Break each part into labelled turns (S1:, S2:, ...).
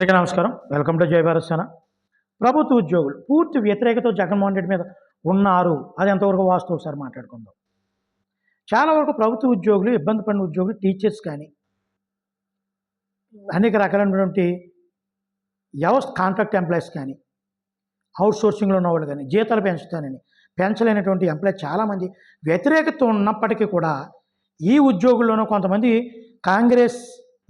S1: అందరికీ నమస్కారం. Welcome to జయ సేన ప్రభుత్వ ఉద్యోగులు పూర్తి వ్యతిరేకతో జగన్మోహన్ రెడ్డి మీద ఉన్నారు. అది ఎంతవరకు వాస్తవం ఒకసారి మాట్లాడుకుందాం. చాలా వరకు ప్రభుత్వ ఉద్యోగులు ఇబ్బంది పడిన ఉద్యోగులు టీచర్స్ కానీ అనేక రకాలైనటువంటి వ్యవస్థ కాంట్రాక్ట్ ఎంప్లాయీస్ కానీ అవుట్ సోర్సింగ్లో ఉన్న వాళ్ళు కానీ జీతాలు పెంచుతానని పెంచలేనటువంటి ఎంప్లాయీ చాలామంది వ్యతిరేకత ఉన్నప్పటికీ కూడా ఈ ఉద్యోగుల్లోనూ కొంతమంది కాంగ్రెస్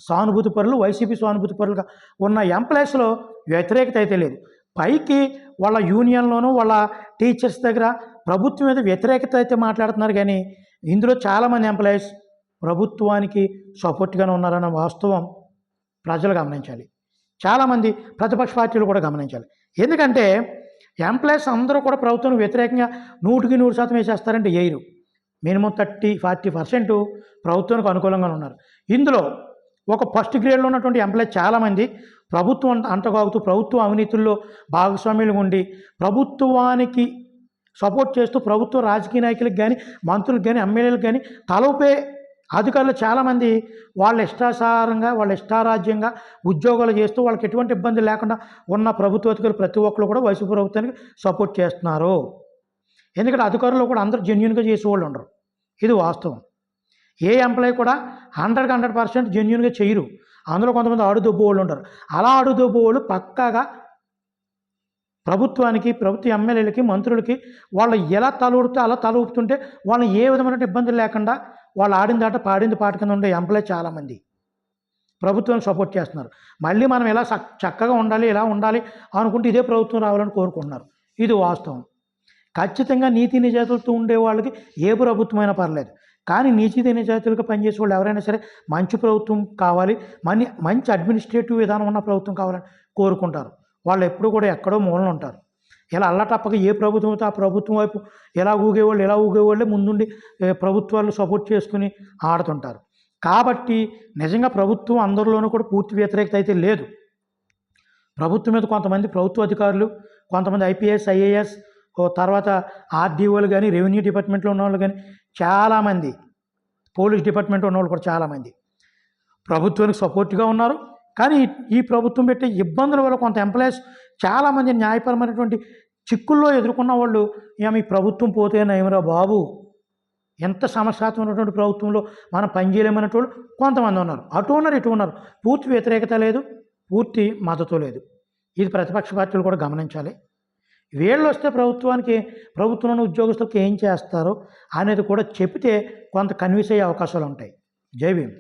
S1: సానుభూతి పరులు వైసీపీ సానుభూతి పరులుగా ఉన్న ఎంప్లాయీస్లో వ్యతిరేకత అయితే లేదు. పైకి వాళ్ళ యూనియన్లోనూ వాళ్ళ టీచర్స్ దగ్గర ప్రభుత్వం మీద వ్యతిరేకత అయితే మాట్లాడుతున్నారు కానీ ఇందులో చాలామంది ఎంప్లాయీస్ ప్రభుత్వానికి సపోర్ట్గానే ఉన్నారన్న వాస్తవం ప్రజలు గమనించాలి. చాలామంది ప్రతిపక్ష పార్టీలు కూడా గమనించాలి. ఎందుకంటే ఎంప్లాయీస్ అందరూ కూడా ప్రభుత్వం వ్యతిరేకంగా నూటికి నూరు శాతం వేసేస్తారంటే వేయరు మినిమం థర్టీ ఫార్టీ పర్సెంట్ ప్రభుత్వానికి అనుకూలంగా ఉన్నారు. ఇందులో ఒక ఫస్ట్ గ్రేడ్లో ఉన్నటువంటి ఎంప్లాయీ చాలామంది ప్రభుత్వం అంట- అంటగాగుతూ ప్రభుత్వ అవినీతుల్లో భాగస్వామ్యులు ఉండి ప్రభుత్వానికి సపోర్ట్ చేస్తూ ప్రభుత్వ రాజకీయ నాయకులకు కానీ మంత్రులకు కానీ ఎమ్మెల్యేలకు కానీ తలపే అధికారులు చాలామంది వాళ్ళ ఇష్టాసారంగా వాళ్ళ ఇష్టారాజ్యంగా ఉద్యోగాలు చేస్తూ వాళ్ళకి ఎటువంటి ఇబ్బంది లేకుండా ఉన్న ప్రభుత్వ అధికారులు ప్రతి ఒక్కరు కూడా వైసీపీ ప్రభుత్వానికి సపోర్ట్ చేస్తున్నారు. ఎందుకంటే అధికారులు కూడా అందరూ జెన్యున్గా చేసేవాళ్ళు ఉండరు. ఇది వాస్తవం. ఏ ఎంప్లాయీ కూడా హండ్రెడ్కి హండ్రెడ్ పర్సెంట్ జెన్యున్గా చేయరు. అందులో కొంతమంది ఆడుదొబ్బు వాళ్ళు ఉంటారు. అలా ఆడుదొబ్బు వాళ్ళు పక్కాగా ప్రభుత్వానికి ప్రభుత్వ ఎమ్మెల్యేలకి మంత్రులకి వాళ్ళు ఎలా తలూడితే అలా తల ఊపుతుంటే వాళ్ళని ఏ విధమైన ఇబ్బందులు లేకుండా వాళ్ళు ఆడిన దాట పాడింది పాట కింద ఉండే ఎంప్లాయీ చాలామంది. ప్రభుత్వాన్ని సపోర్ట్ చేస్తున్నారు. మళ్ళీ మనం ఎలా చక్కగా ఉండాలి ఇలా ఉండాలి అనుకుంటే ఇదే ప్రభుత్వం రావాలని కోరుకుంటున్నారు. ఇది వాస్తవం. ఖచ్చితంగా నీతి నిజాతులతో ఉండే వాళ్ళకి ఏ ప్రభుత్వమైనా పర్లేదు. కానీ నీతి నిజాతులుగా పనిచేసే వాళ్ళు ఎవరైనా సరే మంచి ప్రభుత్వం కావాలి మని మంచి అడ్మినిస్ట్రేటివ్ విధానం ఉన్న ప్రభుత్వం కావాలని కోరుకుంటారు. వాళ్ళు ఎప్పుడు కూడా ఎక్కడో మూలన ఉంటారు. ఇలా అల్లటప్పక ఏ ప్రభుత్వంతో ఆ ప్రభుత్వం వైపు ఎలా ఊగేవాళ్ళు ఎలా ఊగేవాళ్ళే ముందుండి ప్రభుత్వాలు సపోర్ట్ చేసుకుని ఆడుతుంటారు. కాబట్టి నిజంగా ప్రభుత్వం అందరిలోనూ కూడా పూర్తి వ్యతిరేకత అయితే లేదు. ప్రభుత్వం మీద కొంతమంది ప్రభుత్వ అధికారులు కొంతమంది ఐపీఎస్ ఐఏఎస్ ఓ తర్వాత ఆర్డీఓలు కానీ రెవెన్యూ డిపార్ట్మెంట్లో ఉన్న వాళ్ళు కానీ చాలామంది పోలీస్ డిపార్ట్మెంట్ ఉన్న వాళ్ళు కూడా చాలామంది. ప్రభుత్వానికి సపోర్ట్గా ఉన్నారు. కానీ ఈ- ప్రభుత్వం పెట్టే ఇబ్బందుల వల్ల కొంత ఎంప్లాయీస్ చాలామంది న్యాయపరమైనటువంటి చిక్కుల్లో ఎదుర్కొన్న వాళ్ళు ఇక మీ ప్రభుత్వం పోతే నయమరా బాబు? ఎంత సమస్యాత్మకమైనటువంటి ఉన్నటువంటి ప్రభుత్వంలో మనం పనిచేయలేమనేటోళ్ళు కొంతమంది ఉన్నారు. అటు ఉన్నారు ఇటు ఉన్నారు. పూర్తి వ్యతిరేకత లేదు పూర్తి మద్దతు లేదు. ఇది ప్రతిపక్ష పార్టీలు కూడా గమనించాలి. వీళ్ళు వస్తే ప్రభుత్వానికి ప్రభుత్వంలోని ఉద్యోగస్తులకు ఏం చేస్తారో అనేది కూడా చెప్తే కొంత కన్విన్స్ అయ్యే అవకాశాలు ఉంటాయి జై భీమ్.